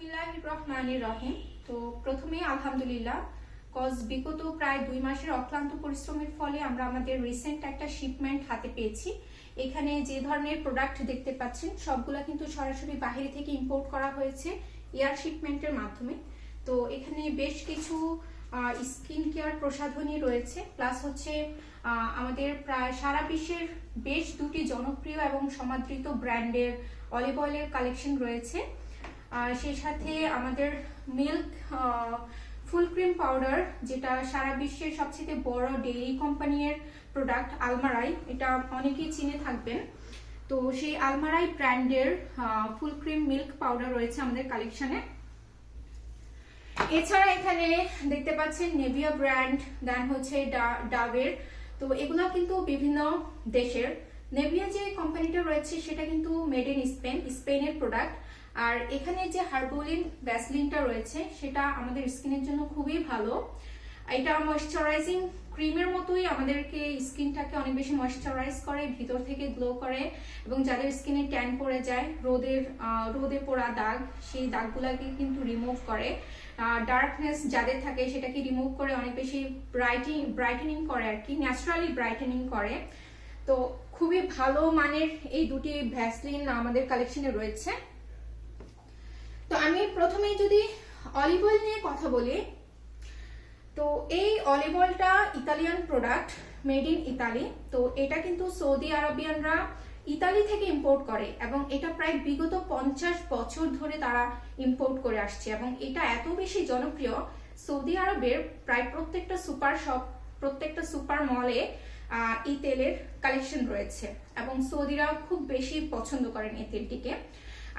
বিসমিল্লাহ রহমানির রহিম তো প্রথমে আলহামদুলিল্লাহ কজ বিগত প্রায় দুই মাসের অক্লান্ত পরিশ্রমের ফলে আমরা আমাদের রিসেন্ট একটা শিপমেন্ট হাতে পেয়েছি। এখানে যে ধরনের প্রোডাক্ট দেখতে পাচ্ছেন, সবগুলা কিন্তু সরাসরি বাইরে থেকে ইম্পোর্ট করা হয়েছে এয়ার শিপমেন্টের মাধ্যমে। তো এখানে বেশ কিছু স্কিন কেয়ার প্রসাধনী রয়েছে প্লাস হচ্ছে আমাদের প্রায় সারা বিশ্বের বেশ দুটি জনপ্রিয় এবং সমাদৃত ব্র্যান্ডের অলিভ অয়েলের কালেকশন রয়েছে। সেই সাথে আমাদের মিল্ক ফুল ক্রিম পাউডার যেটা সারা বিশ্বের সবচেয়ে বড় ডেইরি কোম্পানির প্রোডাক্ট আলমারাই এটা অনেকেই চিনে থাকবেন। তো সেই আলমারাই ব্র্যান্ডের ফুল ক্রিম মিল্ক পাউডার রয়েছে আমাদের কালেকশনে এছাড়া এখানে দেখতে পাচ্ছেন নেভিয়া ব্র্যান্ড দেন হচ্ছে ডাবের। তো এগুলো কিন্তু বিভিন্ন দেশের। নেভিয়া যে কোম্পানিটা রয়েছে, সেটা কিন্তু মেড ইন স্পেন স্পেনের প্রোডাক্ট আর এখানে যে হার্বোলিন ভ্যাসলিনটা রয়েছে, সেটা আমাদের স্কিনের জন্য খুবই ভালো। এটা ময়শ্চারাইজিং ক্রিমের মতোই আমাদেরকে স্কিনটাকে অনেক বেশি ময়শ্চারাইজ করে, ভিতর থেকে গ্লো করে এবং যাদের স্কিনে ট্যান পড়ে যায়, রোদের রোদে পোড়া দাগ, সেই দাগগুলাকে কিন্তু রিমুভ করে। ডার্কনেস যাদের থাকে, সেটাকে রিমুভ করে অনেক বেশি ব্রাইটিং ব্রাইটেনিং করে আর কি ন্যাচারালি ব্রাইটেনিং করে। তো খুবই ভালো মানের এই দুটি ভ্যাসলিন আমাদের কালেকশনে রয়েছে। তো আমি প্রথমেই যদি অলিভ অয়েল নিয়ে কথা বলি, তো এই অলিভ অয়েলটা Italian product made in Italy তো এটা কিন্তু সৌদি আরবিয়ানরা ইতালি থেকে ইম্পোর্ট করে এবং এটা প্রায় বিগত পঞ্চাশ বছর ধরে তারা ইম্পোর্ট করে আসছে এবং এটা এত বেশি জনপ্রিয়, সৌদি আরবের প্রায় প্রত্যেকটা সুপার শপ প্রত্যেকটা সুপার মলে এই তেলের কালেকশন রয়েছে এবং সৌদিরা খুব বেশি পছন্দ করেন এই তেলটিকে।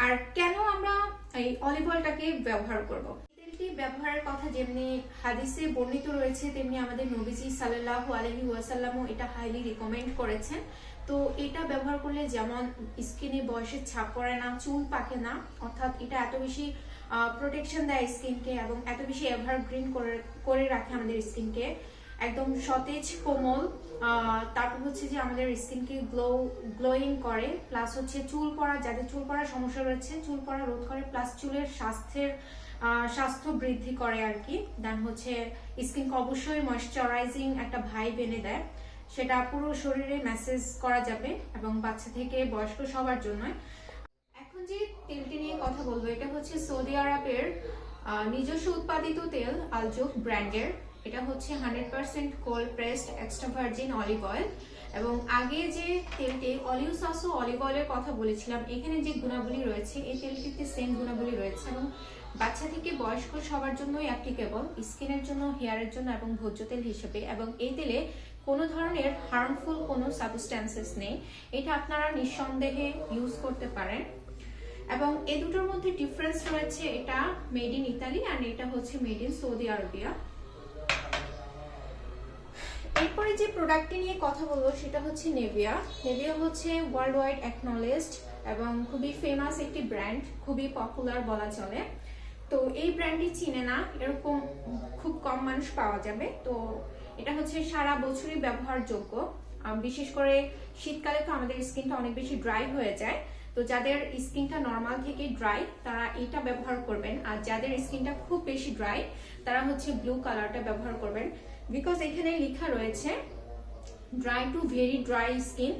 আর কেন আমরা এই অলিভ অয়েলটাকে ব্যবহার করব? তেলটি ব্যবহারের কথা যেমনি হাদিসে বর্ণিত রয়েছে, তেমনি আমাদের নবীজি সাল্লাল্লাহু আলাইহি ওয়াসাল্লামও এটা হাইলি রিকমেন্ড করেছেন। তো এটা ব্যবহার করলে যেমন স্কিনে বয়সের ছাপ পড়ে না, চুল পাকে না, অর্থাৎ এটা এত বেশি প্রোটেকশন দেয় স্কিনকে এবং এত বেশি এভারগ্রিন করে করে রাখে আমাদের স্কিনকে একদম সতেজ কোমল তারপর হচ্ছে যে আমাদের স্কিনকে গ্লো গ্লোয়িং করে প্লাস হচ্ছে চুল পড়া, যাদের চুল পড়ার সমস্যা রয়েছে, চুল পড়া রোধ করে প্লাস চুলের স্বাস্থ্যের স্বাস্থ্য বৃদ্ধি করে আর কি। দেন হচ্ছে স্কিনকে অবশ্যই ময়শ্চারাইজিং একটা ভাইব এনে দেয়। সেটা পুরো শরীরে মেসেজ করা যাবে এবং বাচ্চা থেকে বয়স্ক সবার জন্য এখন যে তেলটি নিয়ে কথা বলব, এটা হচ্ছে সৌদি আরবের নিজস্ব উৎপাদিত তেল, আলজোক ব্র্যান্ডের। এটা হচ্ছে hundred percent cold pressed extra virgin olive oil এবং আগে যে তেলটি অলিভ সস ও অলিভ অয়েলের কথা বলেছিলাম, এখানে যে গুণাবলী রয়েছে, এই তেলটিতে সেম গুণাবলী রয়েছে এবং বাচ্চা থেকে বয়স্ক সবার জন্যই অ্যাপ্লিকেবল স্কিনের জন্য হেয়ারের জন্য এবং ভোজ্য তেল হিসেবে এবং এই তেলে কোনো ধরনের হার্মফুল কোনো সাবস্ট্যান্সেস নেই। এটা আপনারা নিঃসন্দেহে ইউজ করতে পারেন। এবং এই দুটোর মধ্যে ডিফারেন্স রয়েছে, এটা মেড ইন ইতালি আর এটা হচ্ছে মেড ইন সৌদি আরবিয়া এরপরে যে প্রোডাক্টটি নিয়ে কথা বলব সেটা হচ্ছে নেভিয়া নেভিয়া হচ্ছে ওয়ার্ল্ড ওয়াইড অ্যাকনলেজড এবং খুবই ফেমাস একটি ব্র্যান্ড খুবই পপুলার বলা চলে। তো এই ব্র্যান্ডটি চিনে না, এরকম খুব কম মানুষ পাওয়া যাবে। তো এটা হচ্ছে সারা বছরই ব্যবহারযোগ্য। বিশেষ করে শীতকালে তো আমাদের স্কিনটা অনেক বেশি ড্রাই হয়ে যায়। তো যাদের স্কিনটা নর্মাল থেকে ড্রাই তারা এটা ব্যবহার করবেন। আর যাদের স্কিনটা খুব বেশি ড্রাই তারা হচ্ছে ব্লু কালারটা ব্যবহার করবেন। বিকজ এখানে লেখা রয়েছে dry to very dry skin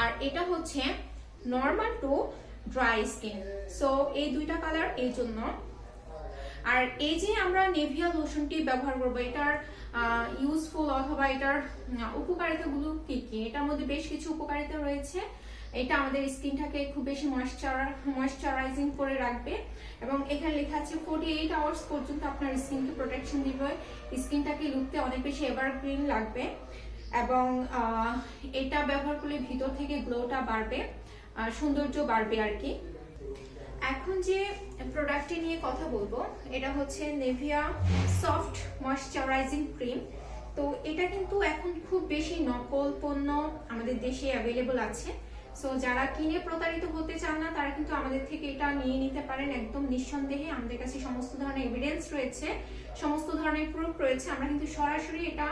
আর এটা হচ্ছে normal to dry skin so এই দুইটা কালার এই জন্য। আর এই যে আমরা নেভিয়া লোশনটি ব্যবহার করব, এটার ইউজফুল অথবা এটার উপকারিতাগুলো কি কি? এটার মধ্যে বেশ কিছু উপকারিতা রয়েছে। এটা আমাদের স্কিনটাকে খুব বেশি ময়েশ্চার ময়েশ্চারাইজিং করে রাখবে। এবং এখানে লেখা আছে ফোর্টি এইট আওয়ার্স পর্যন্ত আপনার স্কিনকে প্রোটেকশন দিবে। স্কিনটাকে লুকতে অনেক বেশি এভারগ্রিন লাগবে। এবং এটা ব্যবহার করলে ভিতর থেকে গ্লোটা বাড়বে সৌন্দর্য বাড়বে আর কি। এখন যে প্রোডাক্টটি নিয়ে কথা বলব, এটা হচ্ছে নেভিয়া সফট ময়শ্চারাইজিং ক্রিম তো এটা কিন্তু এখন খুব বেশি নকল পণ্য আমাদের দেশে অ্যাভেলেবল আছে। সো যারা কিনে প্রতারিত হতে চান না, তারা কিন্তু আমাদের থেকে এটা নিয়ে নিতে পারেন একদম নিঃসন্দেহে। আমাদের কাছে সমস্ত ধরনের এভিডেন্স রয়েছে, সমস্ত ধরনের প্রুফ রয়েছে। আমরা কিন্তু সরাসরি এটা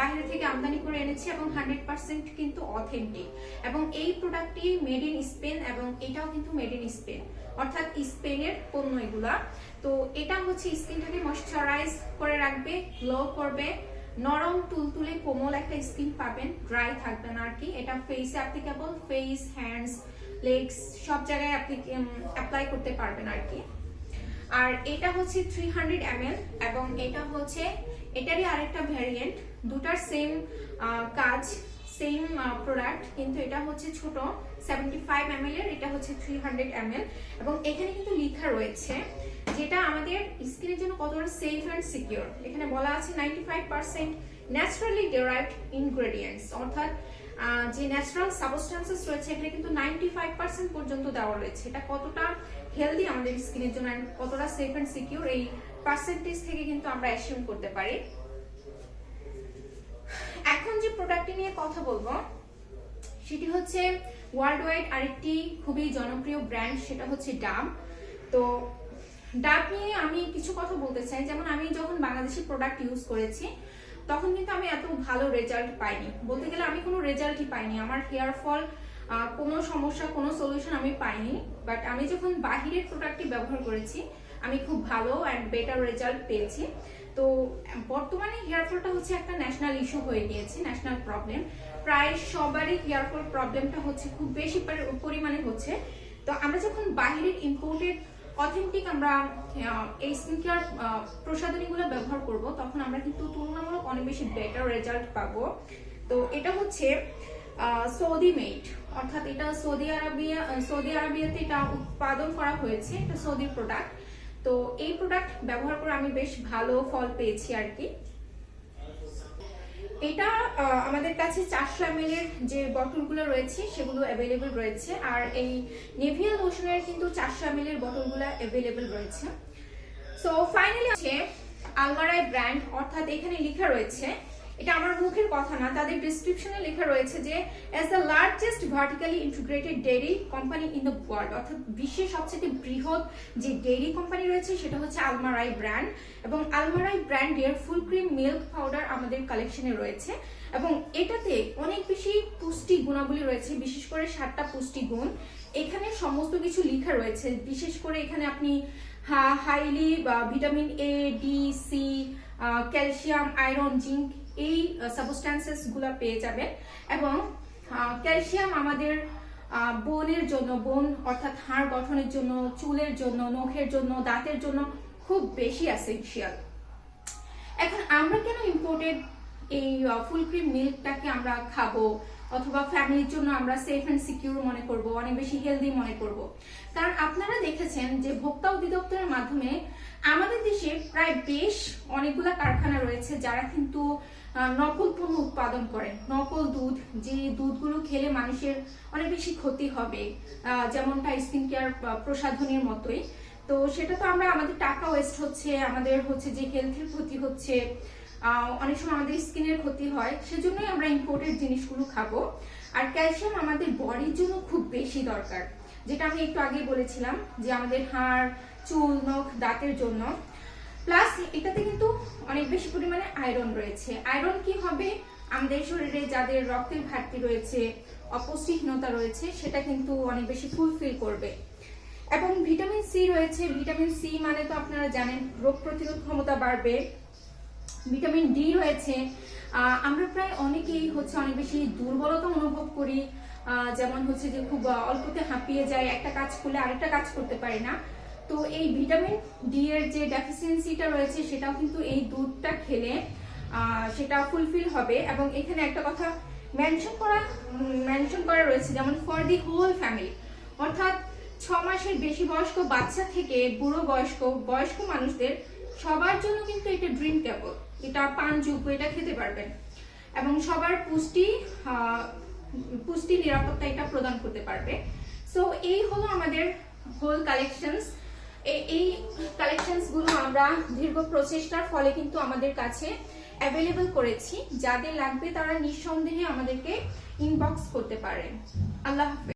বাইরে থেকে আমদানি করে এনেছি এবং হান্ড্রেড পার্সেন্ট কিন্তু অথেন্টিক এবং এই প্রোডাক্টটি মেড ইন স্পেন এবং এটাও কিন্তু মেড ইন স্পেন অর্থাৎ স্পেনের পণ্য এগুলা। তো এটা হচ্ছে স্কিনটাকে ময়শ্চারাইজ করে রাখবে গ্লো করবে। নরম, তুলতুলে, কোমল একটা স্কিন পাবেন ড্রাই থাকবে না আর কি। এটা ফেসে অ্যাপ্লিকেবল ফেস হ্যান্ডস লেগস সব জায়গায় অ্যাপ্লাই করতে পারবেন আর কি। আর এটা হচ্ছে থ্রি হান্ড্রেড এবং এটা হচ্ছে, এটারই আরেকটা ভ্যারিয়েন্ট দুটার সেম কাজ সেম প্রোডাক্ট কিন্তু এটা হচ্ছে ছোট সেভেন্টি ফাইভ এর, এটা হচ্ছে থ্রি হান্ড্রেড এবং এখানে কিন্তু লেখা রয়েছে যেটা আমাদের স্কিনের জন্য কতটা সেফ অ্যান্ড সিকিউর এখানে বলা আছে ninety five percent naturally derived ingredients অর্থাৎ যে ন্যাচারাল সাবস্টান্সেস রয়েছে, এখানে কিন্তু নাইনটি ফাইভ পার্সেন্ট পর্যন্ত দেওয়া রয়েছে। এটা কতটা হেলদি আমাদের স্কিনের জন্য and কতটা সেফ অ্যান্ড সিকিউর এই পার্সেন্টেজ থেকে কিন্তু আমরা অ্যাসিউম করতে পারি। এখন যে প্রোডাক্টটি নিয়ে কথা বলব, সেটি হচ্ছে ওয়ার্ল্ড ওয়াইড আরেকটি খুবই জনপ্রিয় ব্র্যান্ড সেটা হচ্ছে ডাম তো ডাব নিয়ে আমি কিছু কথা বলতে চাই। যেমন আমি যখন বাংলাদেশি প্রোডাক্ট ইউজ করেছি, তখন কিন্তু আমি এত ভালো রেজাল্ট পাইনি। বলতে গেলে আমি কোনো রেজাল্টই পাইনি। আমার হেয়ার ফল কোনো সমস্যা, কোনো সলিউশন আমি পাইনি। বাট আমি যখন বাহিরের প্রোডাক্টটি ব্যবহার করেছি, আমি খুব ভালো অ্যান্ড বেটার রেজাল্ট পেয়েছি। তো, বর্তমানে হেয়ার ফলটা হচ্ছে একটা ন্যাশনাল ইস্যু হয়ে গিয়েছে ন্যাশনাল প্রবলেম প্রায় সবারই হেয়ার ফল প্রবলেমটা হচ্ছে, খুব বেশি পরিমাণে হচ্ছে। তো আমরা যখন বাহিরের ইম্পোর্টেড অথেন্টিক আমরা এই স্কিন কেয়ার প্রসাধনীগুলো ব্যবহার করব, তখন আমরা কিন্তু তুলনামূলক অনেক বেশি বেটার রেজাল্ট পাবো। তো এটা হচ্ছে সৌদি মেড অর্থাৎ এটা সৌদি আরবিয়া সৌদি আরবিয়াতে এটা উৎপাদন করা হয়েছে, এটা সৌদি প্রোডাক্ট তো এই প্রোডাক্ট ব্যবহার করে আমি বেশ ভালো ফল পেয়েছি আর কি। এটা আমাদের কাছে চারশো এম যে বটলগুলো রয়েছে, সেগুলো অ্যাভেলেবেল রয়েছে। আর এই নেভিয়াল লোশনের কিন্তু চারশো এম এর বটলগুলো অ্যাভেলেবেল রয়েছে। সো ফাইনালি আছে আলমারাই ব্র্যান্ড, অর্থাৎ এখানে লেখা রয়েছে এটা আমার মুখের কথা না, তাদের ডিসক্রিপশনে লেখা রয়েছে যে as the largest vertically integrated dairy company in the world অর্থাৎ বিশ্বের সবচেয়ে বৃহৎ যে ডেইরি কোম্পানি রয়েছে, সেটা হচ্ছে আলমারাই ব্র্যান্ড এবং আলমারাই ব্র্যান্ডের ফুল ক্রিম মিল্ক পাউডার আমাদের কালেকশনে রয়েছে, এবং এটাতে অনেক বেশি পুষ্টি গুণাবলী রয়েছে, বিশেষ করে সাতটা পুষ্টি গুণ। এখানে সমস্ত কিছু লেখা রয়েছে, বিশেষ করে এখানে আপনি highly vitamin A D C calcium iron zinc এই সাবস্টান্সেসগুলা পেয়ে যাবেন এবং ক্যালসিয়াম আমাদের বোনের জন্য, বোন অর্থাৎ হাড় গঠনের জন্য, চুলের জন্য, নখের জন্য, দাঁতের জন্য খুব বেশি অ্যাসেনশিয়াল এখন আমরা কেন ইম্পোর্টেড এই ফুল ক্রিম মিল্কটাকে আমরা খাব? অথবা ফ্যামিলির জন্য আমরা সেফ অ্যান্ড সিকিউর মনে করব, অনেক বেশি হেলদি মনে করব। কারণ আপনারা দেখেছেন যে ভোক্তা অধিদপ্তরের মাধ্যমে আমাদের দেশে প্রায় বেশ অনেকগুলা কারখানা রয়েছে, যারা কিন্তু নকল পণ্য উৎপাদন করে নকল দুধ, যে দুধগুলো খেলে মানুষের অনেক বেশি ক্ষতি হবে যেমনটা স্কিন কেয়ার প্রসাধনীর মতোই। তো সেটা তো আমরা, আমাদের টাকা ওয়েস্ট হচ্ছে, আমাদের হচ্ছে যে হেলথের ক্ষতি হচ্ছে অনেক সময় আমাদের স্কিনের ক্ষতি হয়, সেজন্যই আমরা ইম্পোর্টেড জিনিসগুলো খাব। আর ক্যালসিয়াম আমাদের বডির জন্য খুব বেশি দরকার। যেটা আমি একটু আগে বলেছিলাম যে আমাদের হাড়, চুল, নখ, দাঁতের জন্য প্লাস এটাতে কিন্তু অনেক বেশি পরিমাণে আয়রন রয়েছে। আয়রন কি হবে? আমাদের শরীরে যাদের রক্তের ঘাটতি রয়েছে, অপুষ্টিহীনতা রয়েছে, সেটা কিন্তু অনেক বেশি ফুলফিল করবে। এবং ভিটামিন সি রয়েছে। ভিটামিন সি মানে তো আপনারা জানেন, রোগ প্রতিরোধ ক্ষমতা বাড়বে। ভিটামিন ডি রয়েছে। আমরা প্রায় অনেকেই হচ্ছে অনেক বেশি দুর্বলতা অনুভব করি। যেমন হচ্ছে যে খুব অল্পতে হাঁপিয়ে যায়, একটা কাজ করলে আরেকটা কাজ করতে পারি না। তো এই ভিটামিন ডি এর যে ডেফিসিয়েন্সিটা রয়েছে, সেটাও কিন্তু এই দুধটা খেলে সেটা ফুলফিল হবে। এবং এখানে একটা কথা মেনশন করা মেনশন করা রয়েছে, যেমন ফর দি হোল ফ্যামিলি অর্থাৎ ছ মাসের বেশি বয়স্ক বাচ্চা থেকে বুড়ো বয়স্ক বয়স্ক মানুষদের সবার জন্য কিন্তু এটা ড্রিম কেবল এটা পানযোগ্য এটা খেতে পারবেন। এবং সবার পুষ্টি পুষ্টি নিরাপত্তা এটা প্রদান করতে পারবে। সো এই হলো আমাদের হোল কালেকশনস এই কালেকশনসগুলো আমরা দীর্ঘ প্রচেষ্টার ফলে কিন্তু আমাদের কাছে অ্যাভেলেবল করেছি। যাদের লাগবে তারা নিঃসন্দেহে আমাদেরকে ইনবক্স করতে পারেন। আল্লাহ হাফেজ।